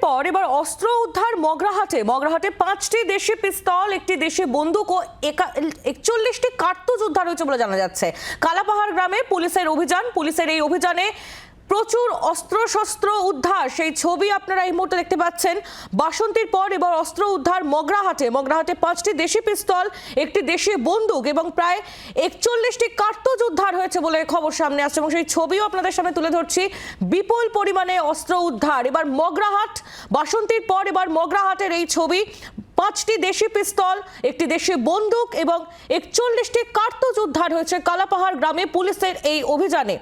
পর এবার অস্ত্র উদ্ধার মগরাহাটে। মগরাহাটে পাঁচটি দেশি পিস্তল, একটি দেশি বন্দুক ও একা- একচল্লিশটি কার্তুজ উদ্ধার হয়েছে বলে জানা যাচ্ছে। কালাপাহাড় গ্রামে পুলিশের অভিযান। পুলিশের এই অভিযানে প্রচুর অস্ত্রশস্ত্র উদ্ধার। সেই ছবি আপনারা এই মুহূর্তে দেখতে পাচ্ছেন। বাসন্তীর পর এবার অস্ত্র উদ্ধার মগরাহাটে। মগরাহাটে পাঁচটি দেশি পিস্তল, একটি দেশি বন্দুক এবং প্রায় একচল্লিশটি কার্তুজ উদ্ধার হয়েছে বলে খবর সামনে আসছে। এবং সেই ছবিও আপনাদের সামনে তুলে ধরছি। বিপুল পরিমাণে অস্ত্র উদ্ধার। এবার মগরাহাট, বাসন্তীর পর এবার মগরাহাটের এই ছবি। পাঁচটি দেশি পিস্তল, একটি দেশি বন্দুক এবং একচল্লিশটি কার্তুজ উদ্ধার হয়েছে কালাপাহাড় গ্রামে পুলিশের এই অভিযানে।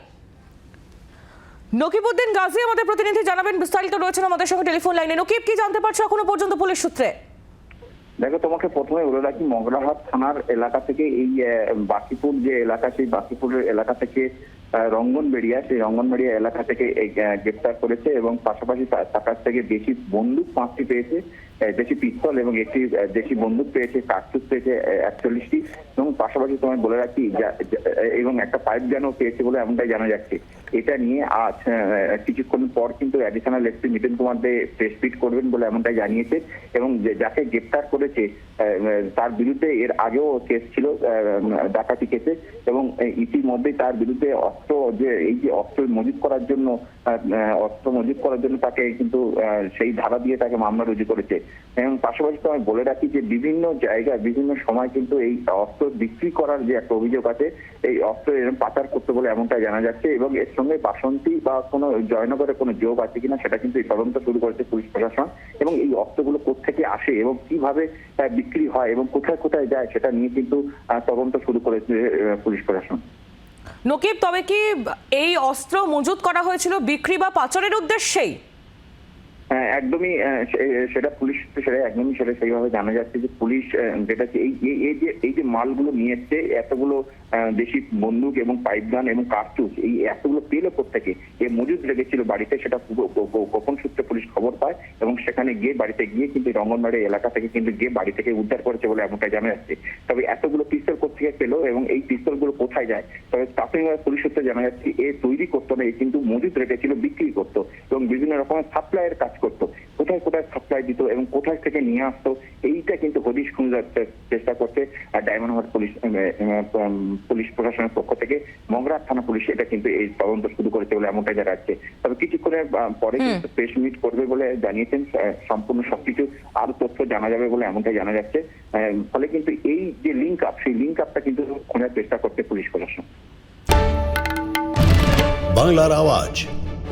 নকিবউদ্দিন গাজী আমাদের প্রতিনিধি জানাবেন, বিস্তারিত রয়েছেন আমাদের সঙ্গে টেলিফোন লাইনে। নকিব, কি জানতে পারছ এখনও পর্যন্ত পুলিশ সূত্রে? দেখো, তোমাকে প্রথমে বলে রাখি মগরাহাট থানার এলাকা থেকে এই বাকিপুর যে এলাকা, সেই বাকিপুরের এলাকা থেকে রঙ্গন বেড়িয়া সেই রঙ্গন বেড়িয়া এলাকা থেকে গ্রেপ্তার করেছে এবং পাশাপাশি কাছ থেকে বেশি বন্দুক পাঁচটি পেয়েছে। দেশি পিস্তল এবং একটি দেশি বন্দুক পেয়েছে, কার্তুজ পেয়েছে একচল্লিশটি। এবং পাশাপাশি তোমায় বলে রাখি এবং একটা পাইপ গানও পেয়েছে বলে এমনটাই জানা যাচ্ছে। এটা নিয়ে আজ কিছুক্ষণ পর কিন্তু additional SP Nitin Kumar De press meet করবেন বলে এমনটাই জানিয়েছে। এবং যাকে গ্রেপ্তার করেছে তার বিরুদ্ধে এর আগেও কেস ছিল ডাকাতি কেসে এবং ইতিমধ্যেই তার বিরুদ্ধে অস্ত্র, যে, এই যে অস্ত্র মজুত করার জন্য অস্ত্র মজুত করার জন্য তাকে কিন্তু সেই ধারা দিয়ে তাকে মামলা রুজু করেছে। এবং পাশাপাশি তো আমি বলে রাখি যে বিভিন্ন জায়গায়, বিভিন্ন সময় কিন্তু এই অস্ত্র বিক্রি করার যে একটা অভিযোগ আছে, এই অস্ত্র এরকম পাচার করতে বলে এমনটা জানা যাচ্ছে এবং এর সঙ্গে বাসন্তী বা কোনো জয়নগরের কোনো যোগ আছে কিনা সেটা কিন্তু এই তদন্ত শুরু করেছে পুলিশ প্রশাসন এবং এই অস্ত্রগুলো কোথেকে আসে এবং কীভাবে বিক্রি হয় এবং কোথায় কোথায় যায় সেটা নিয়ে কিন্তু তদন্ত শুরু করেছে পুলিশ প্রশাসন। নকিব, তবে কি এই অস্ত্র মজুত করা হয়েছিল বিক্রি বা পাচারের উদ্দেশ্যেই? একদমই সে- সেটা পুলিশ, সেটা একদমই সেটা সেইভাবে জানা যাচ্ছে যে পুলিশ যেটা এই, এই- যে, এই যে মালগুলো নিয়ে এসছে, এতগুলো দেশি বন্দুক এবং পাইপ গান এবং কার্তুজ এই এতগুলো পেল থেকে এ মজুদ লেগেছিল বাড়িতে, সেটা গোপন সূত্রে পুলিশ খবর পায় এবং সেখানে গিয়ে বাড়িতে গিয়ে কিন্তু রঙ্গনবাড়ি এলাকা থেকে কিন্তু গিয়ে বাড়ি থেকে উদ্ধার করেছে বলে এমনটা জানা যাচ্ছে। তবে এতগুলো পিস্তল কোথেকে পেল এবং এই পিস্তলগুলো কোথায় যায়? তবে প্রাথমিকভাবে পুলিশ সূত্রে জানা যাচ্ছে এ তৈরি করতো না, এ কিন্তু মজুদ রেখেছিল, বিক্রি করতো। এবং বিভিন্ন রকমের সাপ্লাইয়ের কাজ করতো। কোথায় কোথায় সাপ্লাই দিত এবং কোথায় থেকে নিয়ে আসতো এইটা কিন্তু হদিশ খুঁজে যাচ্ছে চেষ্টা করছে আর ডায়মন্ড হারবার পুলিশ পুলিশ প্রশাসনের পক্ষ থেকে। মগরা থানা পুলিশ এটা কিন্তু এই তদন্ত শুরু করেছে বলে এমনটাই জানা যাচ্ছে তবে কিছুক্ষণের পরে কিন্তু প্রেস মিট করবে বলে জানিয়েছেন সম্পূর্ণ সবকিছু আরও তথ্য জানা যাবে বলে এমনটাই জানা যাচ্ছে। আহ, ফলে কিন্তু এই যে লিঙ্ক আপ সেই লিঙ্ক আপটা কিন্তু খোঁজার চেষ্টা করছে পুলিশ প্রশাসন। বাংলার আওয়াজ।